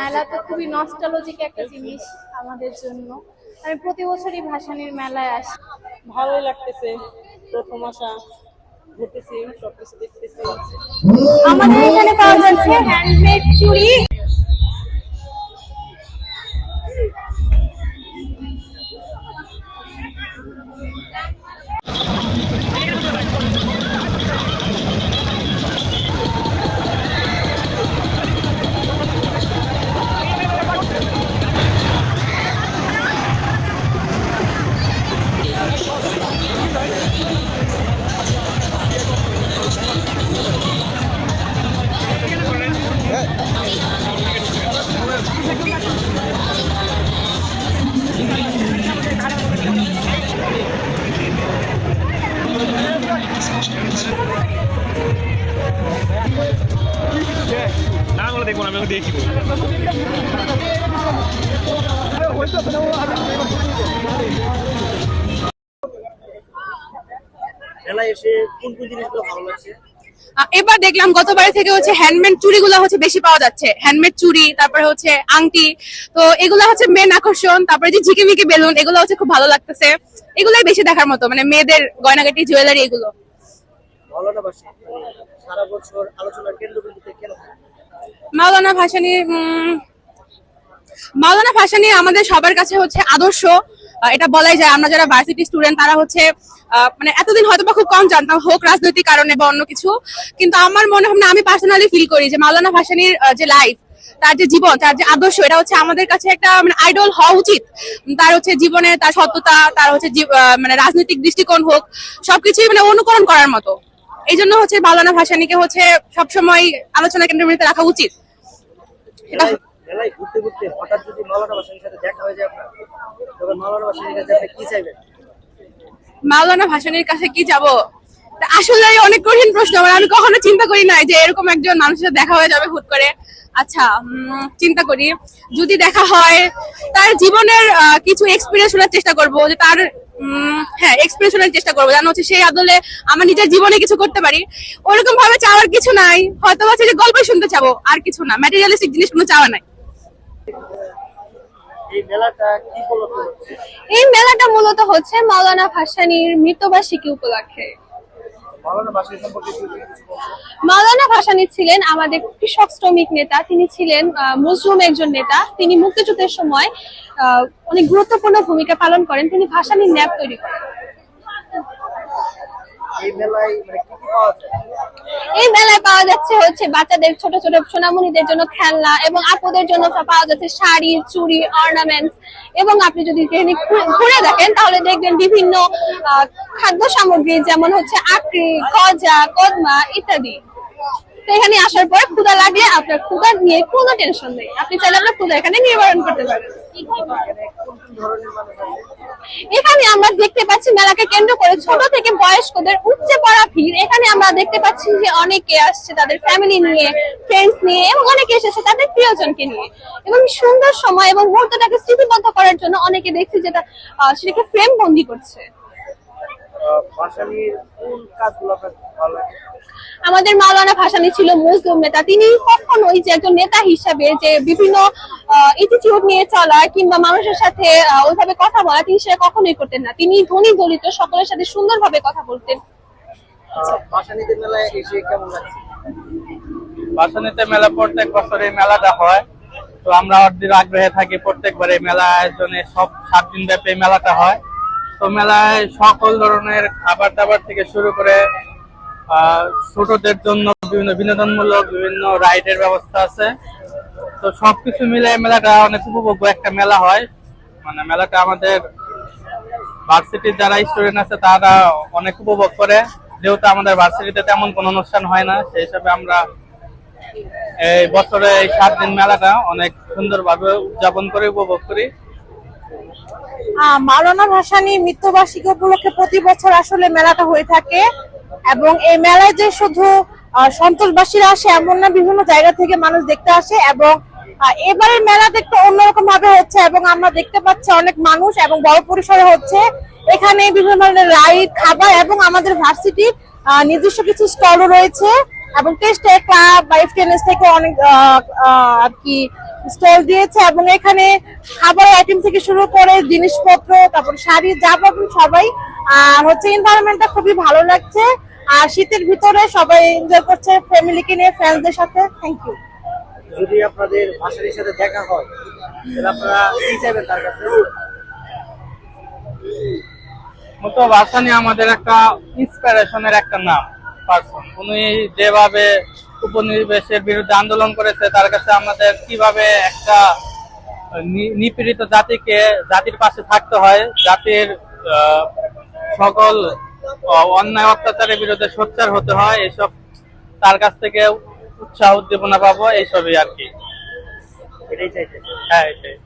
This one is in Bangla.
মেলা তো খুবই নস্টালজিক একটা জিনিস আমাদের জন্য। আমি প্রতি বছরই ভাসানির মেলায় আসি। ভালোই লাগতেছে প্রথম আসা ঘুরতেছি সবকিছু দেখতেছি। আমাদের এখানে পাওয়া যাচ্ছে হ্যান্ডমেড চুড়ি। এবার দেখলাম গতবারে থেকে হচ্ছে হ্যান্ডমেড চুড়িগুলো হচ্ছে বেশি পাওয়া যাচ্ছে। হ্যান্ডমেড চুড়ি, তারপরে হচ্ছে আংটি। তো এগুলো হচ্ছে মেন আকর্ষণ, তারপরে যে ঝিকিমিকি বেলুন, এগুলো হচ্ছে খুব ভালো লাগতেছে। এগুলোই বেশি দেখার মতো মানে মেয়েদের গয়নাগাটি জুয়েলারি এগুলো। সারা মাওলানা ভাসানী উম, মাওলানা ভাসানী আমাদের সবার কাছে হচ্ছে আদর্শ। এটা বলাই যায় আমরা যারা ভার্সিটি স্টুডেন্ট তারা হচ্ছে মানে এতদিন হয়তো বা খুব কম জানতাম হোক রাজনৈতিক কারণে বা অন্য কিছু। কিন্তু আমার মনে হয় না আমি পার্সোনালি ফিল করি যে মাওলানা ভাসানীর যে লাইফ তার যে জীবন তার যে আদর্শ এটা হচ্ছে আমাদের কাছে একটা মানে আইডল হওয়া উচিত। তার হচ্ছে জীবনে তার সত্যতা তার হচ্ছে মানে রাজনৈতিক দৃষ্টিকোণ হোক সবকিছুই মানে অনুকরণ করার মতো। এই জন্য হচ্ছে মাওলানা ভাসানীকে হচ্ছে সবসময় আলোচনা কেন্দ্রবিন্দুতে রাখা উচিত। ঘুরতে ঘুরতে হঠাৎ যদি মৌলানাবাসীর সাথে দেখা হয়ে যায় আপনার তখন মৌলানাবাসীর কাছে আপনি কি চাইবেন? মাওলানা ভাসানির কাছে কি যাব? আসলে অনেক কঠিন প্রশ্ন মানে আমি কখনো চিন্তা করি নাই যে এরকম একজন মানুষের সাথে দেখা হয়ে যাবে হুট করে। আচ্ছা চিন্তা করি। যদি দেখা হয় তার জীবনের কিছু এক্সপিরিয়েন্স শোনার চেষ্টা করব যে তার হ্যাঁ এক্সপ্রেশনের শোনার চেষ্টা করব। যেন হচ্ছে সেই আদলে আমার নিজের জীবনে কিছু করতে পারি। ওরকম ভাবে চাওয়ার কিছু নাই। হয়তো হচ্ছে যে গল্প শুনতে চাবো আর কিছু না। ম্যাটেরিয়ালিস্টিক জিনিস কোনো চাওয়া নাই। এই মেলাটা কি উপলক্ষ হচ্ছে? এই মেলাটা মূলত হচ্ছে মাওলানা ভাসানির মৃত্যুবার্ষিকী উপলক্ষে। মাওলানা ভাসানী ছিলেন আমাদের কৃষক শ্রমিক নেতা, তিনি ছিলেন মুসলিম একজন নেতা। তিনি মুক্তিযুদ্ধের সময় অনেক গুরুত্বপূর্ণ ভূমিকা পালন করেন। তিনি ভাসানির ন্যাপ তৈরি করেন। এই মেলায় মানে এই মেলায় পাওয়া যাচ্ছে হচ্ছে বাচ্চাদের ছোট ছোট সোনামণিদের জন্য খেলনা এবং আপুদের জন্য পাওয়া যাচ্ছে শাড়ি, চুড়ি অর্নামেন্টস এবং আপনি যদি ঘুরে দেখেন তাহলে দেখবেন বিভিন্ন খাদ্য সামগ্রী যেমন হচ্ছে আকরি গজা, কদমা ইত্যাদি। এখানে আসার পর ক্ষুদা লাগলে আপনার ক্ষুদা নিয়ে কোনো টেনশন নেই। আপনি চাইলে আপনার ক্ষুদা এখানে নিবারণ করতে পারেন। এখানে আমরা দেখতে পাচ্ছি মেলাকে কেন্দ্র করে ছোট থেকে বয়স্কদের উচ্চে পড়া ভিড়। এখানে আমরা দেখতে পাচ্ছি যে অনেকে আসছে তাদের ফ্যামিলি নিয়ে ফ্রেন্ডস নিয়ে এবং অনেকে এসেছে তাদের প্রিয়জনকে নিয়ে। এবং সুন্দর সময় এবং মুহূর্তটাকে স্মৃতিবদ্ধ করার জন্য অনেকে দেখছি যেটা সেটাকে ফ্রেম বন্দি করছে। আমাদের মাওলানা ভাসানী ছিল মুসলিম নেতা। তিনি কখনোই যে একজন নেতা হিসাবে যে বিভিন্ন ইনস্টিটিউট নিয়ে চলা কিংবা মানুষের সাথে আহ, ওইভাবে কথা বলা তিনি সেটা কখনোই করতেন না। তিনি ধনী দলিত সকলের সাথে সুন্দরভাবে কথা বলতেন। আহ, ভাসানীদের মেলায় এসে কেমন লাগছে? মেলা প্রত্যেক বছর এই মেলাটা হয়। তো আমরা অর্ধেক আগ্রহে থাকি প্রত্যেকবার এই মেলা আয়োজনে সব সাত দিন ব্যাপী মেলাটা হয়। তো মেলায় সকল ধরনের খাবার দাবার থেকে শুরু করে ছোটদের জন্য বিভিন্ন বিনোদনমূলক বিভিন্ন রাইডের ব্যবস্থা আছে। তো সবকিছু মিলে মেলাটা অনেক উপভোগ্য একটা মেলা হয়। মানে মেলাটা আমাদের ভার্সিটির যারা স্টুডেন্ট আছে তারা অনেক উপভোগ করে। যেহেতু আমাদের ভার্সিটিতে তেমন কোনো অনুষ্ঠান হয় না, সেই হিসাবে আমরা এই বছরে এই সাত দিন মেলাটা অনেক সুন্দরভাবে উদযাপন করে উপভোগ করি। মাওলানা ভাসানী মৃত্যুবার্ষিকী উপলক্ষে প্রতি বছর আসলে মেলাটা হয়ে থাকে এবং এই মেলায় যে শুধু সন্তোষবাসীরা আসে এমন না বিভিন্ন জায়গা থেকে মানুষ দেখতে আসে এবং আহ, এবারের মেলাটা একটু অন্যরকম ভাবে হচ্ছে এবং আমরা দেখতে পাচ্ছি অনেক মানুষ এবং বড় পরিসরে হচ্ছে। এখানে বিভিন্ন ধরনের রাইড খাবার এবং আমাদের ভার্সিটির নিজস্ব কিছু স্টলও রয়েছে এবং টেস্ট ক্লাব বা এফটিএনএস থেকে অনেক আর কি স্টল দিয়েছে এবং এখানে খাবার আইটেম থেকে শুরু করে জিনিসপত্র তারপর শাড়ি যা পাবেন সবাই। আর হচ্ছে এনভায়রনমেন্টটা খুবই ভালো লাগছে। আর শীতের ভিতরে সবাই এনজয় করছে ফ্যামিলিকে নিয়ে ফ্রেন্ডসদের সাথে। থ্যাংক ইউ যদি আপনাদের ভাষাটির সাথে দেখা হয় তাহলে আপনারা কি চাইবেন তার কাছে? মতো ভাসানি আমাদের একটা ইন্সপিরেশনের একটা নাম পার্সন উনি যেভাবে উপনিবেশের বিরুদ্ধে আন্দোলন করেছে তার কাছে আমাদের কীভাবে একটা নিপীড়িত জাতিকে জাতির পাশে থাকতে হয় জাতির সকল অন্যায় অত্যাচারের বিরুদ্ধে সোচ্চার হতে হয় এসব তার কাছ থেকে উৎসাহ উদ্দীপনা পাবো এইসবই আর কি। হ্যাঁ এটাই।